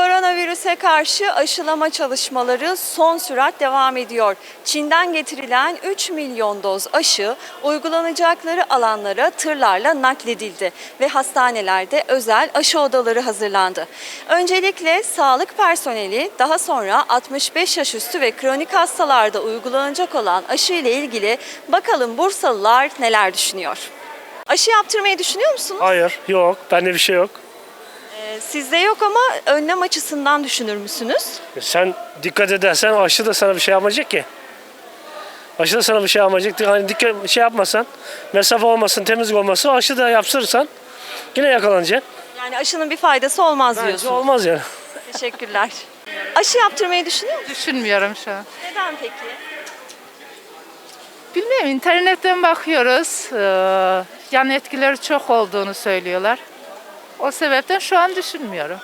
Koronavirüse karşı aşılama çalışmaları son sürat devam ediyor. Çin'den getirilen 3 milyon doz aşı uygulanacakları alanlara tırlarla nakledildi ve hastanelerde özel aşı odaları hazırlandı. Öncelikle sağlık personeli daha sonra 65 yaş üstü ve kronik hastalarda uygulanacak olan aşı ile ilgili bakalım Bursalılar neler düşünüyor? Aşı yaptırmayı düşünüyor musunuz? Hayır, yok. Bende bir şey yok. Sizde yok ama önlem açısından düşünür müsünüz? Sen dikkat edersen aşı da sana bir şey yapmayacak ki. Aşı da sana bir şey yapmayacak. Hani dikkat şey yapmasan, mesafe olmasın, temizlik olmasın, aşı da yaptırırsan yine yakalanacaksın. Yani aşının bir faydası olmaz Bence diyorsunuz. olmaz yani. Teşekkürler. Aşı yaptırmayı düşünüyor musunuz? Düşünmüyorum şu an. Neden peki? Bilmiyorum internetten bakıyoruz. Ee, yan etkileri çok olduğunu söylüyorlar. O sebepten şu an düşünmüyorum.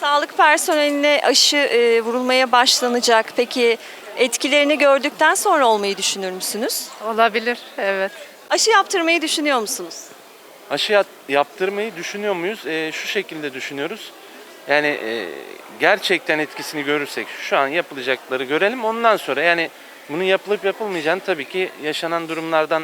Sağlık personeline aşı e, vurulmaya başlanacak. Peki etkilerini gördükten sonra olmayı düşünür müsünüz? Olabilir, evet. Aşı yaptırmayı düşünüyor musunuz? Aşı yat- yaptırmayı düşünüyor muyuz? Ee, şu şekilde düşünüyoruz. Yani e, gerçekten etkisini görürsek şu an yapılacakları görelim ondan sonra yani bunun yapılıp yapılmayacağını tabii ki yaşanan durumlardan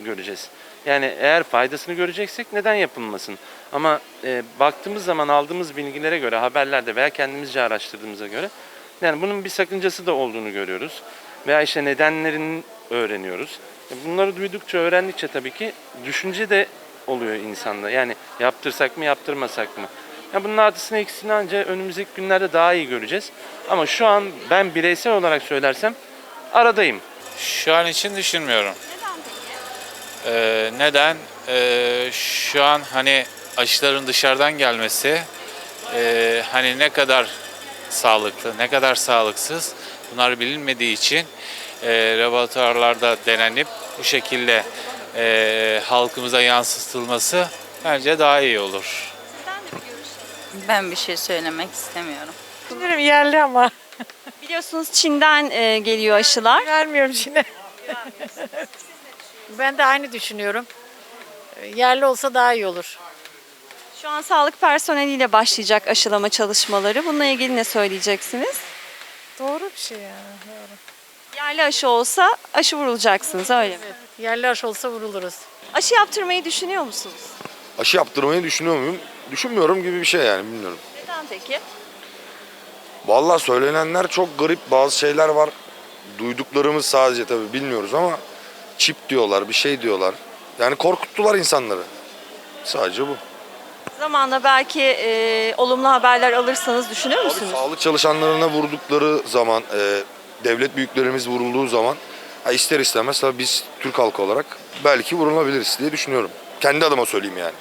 göreceğiz. Yani eğer faydasını göreceksek neden yapılmasın? Ama e, baktığımız zaman aldığımız bilgilere göre haberlerde veya kendimizce araştırdığımıza göre yani bunun bir sakıncası da olduğunu görüyoruz. Veya işte nedenlerini öğreniyoruz. E, Bunları duydukça, öğrendikçe tabii ki düşünce de oluyor insanda. Yani yaptırsak mı, yaptırmasak mı? Ya bunun artısını eksisini ancak önümüzdeki günlerde daha iyi göreceğiz. Ama şu an ben bireysel olarak söylersem aradayım. Şu an için düşünmüyorum. Ee, neden? Ee, şu an hani aşıların dışarıdan gelmesi e, hani ne kadar sağlıklı, ne kadar sağlıksız bunlar bilinmediği için e, laboratuvarlarda denenip bu şekilde e, halkımıza yansıtılması bence daha iyi olur. Ben bir şey söylemek istemiyorum. Bilirim yerli ama Biliyorsunuz Çin'den e, geliyor aşılar. vermiyorum Çin'e. Ben de aynı düşünüyorum. Yerli olsa daha iyi olur. Şu an sağlık personeliyle başlayacak aşılama çalışmaları. Bununla ilgili ne söyleyeceksiniz? Doğru bir şey yani. Doğru. Yerli aşı olsa aşı vurulacaksınız öyle mi? Yerli aşı olsa vuruluruz. Aşı yaptırmayı düşünüyor musunuz? Aşı yaptırmayı düşünüyor muyum? Düşünmüyorum gibi bir şey yani bilmiyorum. Neden peki? Vallahi söylenenler çok garip bazı şeyler var. Duyduklarımız sadece tabii bilmiyoruz ama çip diyorlar, bir şey diyorlar. Yani korkuttular insanları. Sadece bu. Zamanla belki e, olumlu haberler alırsanız düşünür Tabii müsünüz? sağlık çalışanlarına vurdukları zaman, e, devlet büyüklerimiz vurulduğu zaman ha ister istemez tabii biz Türk halkı olarak belki vurulabiliriz diye düşünüyorum. Kendi adıma söyleyeyim yani.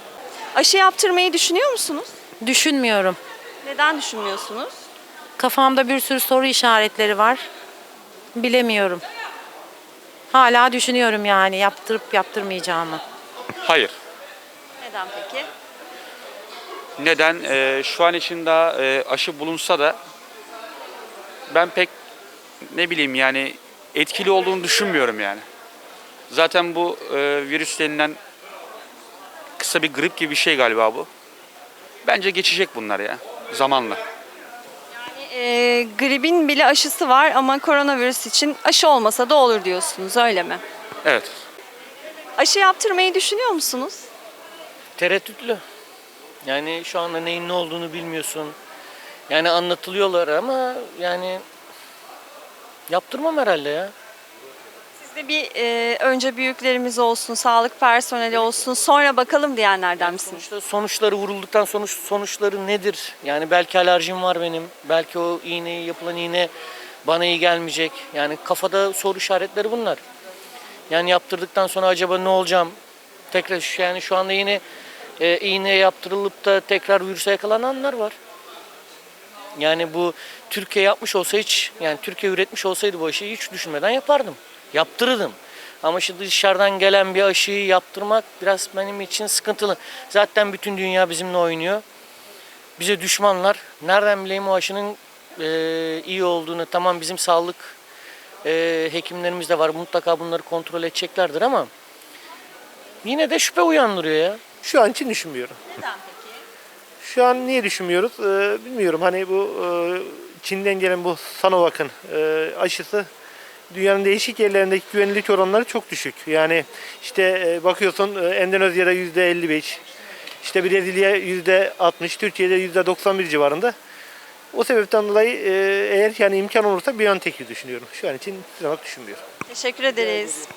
Aşı yaptırmayı düşünüyor musunuz? Düşünmüyorum. Neden düşünmüyorsunuz? Kafamda bir sürü soru işaretleri var. Bilemiyorum. Hala düşünüyorum yani yaptırıp yaptırmayacağımı. Hayır. Neden peki? Neden? Ee, şu an için daha e, aşı bulunsa da ben pek ne bileyim yani etkili olduğunu düşünmüyorum yani. Zaten bu e, virüs denilen kısa bir grip gibi bir şey galiba bu. Bence geçecek bunlar ya zamanla. E, gripin bile aşısı var ama koronavirüs için aşı olmasa da olur diyorsunuz öyle mi? Evet. Aşı yaptırmayı düşünüyor musunuz? Tereddütlü. Yani şu anda neyin ne olduğunu bilmiyorsun. Yani anlatılıyorlar ama yani yaptırmam herhalde ya. De bir e, önce büyüklerimiz olsun, sağlık personeli olsun sonra bakalım diyenlerden misiniz? Sonuçta sonuçları vurulduktan sonuç sonuçları nedir? Yani belki alerjim var benim. Belki o iğneyi yapılan iğne bana iyi gelmeyecek. Yani kafada soru işaretleri bunlar. Yani yaptırdıktan sonra acaba ne olacağım? Tekrar şu- yani şu anda yine e, iğne yaptırılıp da tekrar virüse yakalananlar var. Yani bu Türkiye yapmış olsa hiç yani Türkiye üretmiş olsaydı bu aşıyı hiç düşünmeden yapardım. Yaptırırdım. Ama şimdi dışarıdan gelen bir aşıyı yaptırmak biraz benim için sıkıntılı. Zaten bütün dünya bizimle oynuyor. Bize düşmanlar. Nereden bileyim o aşının e, iyi olduğunu. Tamam bizim sağlık e, hekimlerimiz de var. Mutlaka bunları kontrol edeceklerdir ama yine de şüphe uyandırıyor ya. Şu an için düşünmüyorum. Neden peki? Şu an niye düşünmüyoruz? Ee, bilmiyorum. Hani bu e, Çin'den gelen bu Sinovac'ın e, aşısı dünyanın değişik yerlerindeki güvenilirlik oranları çok düşük. Yani işte e, bakıyorsun e, Endonezya'da yüzde 55, işte Brezilya yüzde 60, Türkiye'de yüzde 91 civarında. O sebepten dolayı e, eğer yani imkan olursa BioNTech'i düşünüyorum. Şu an için Sinovac düşünmüyorum. Teşekkür ederiz.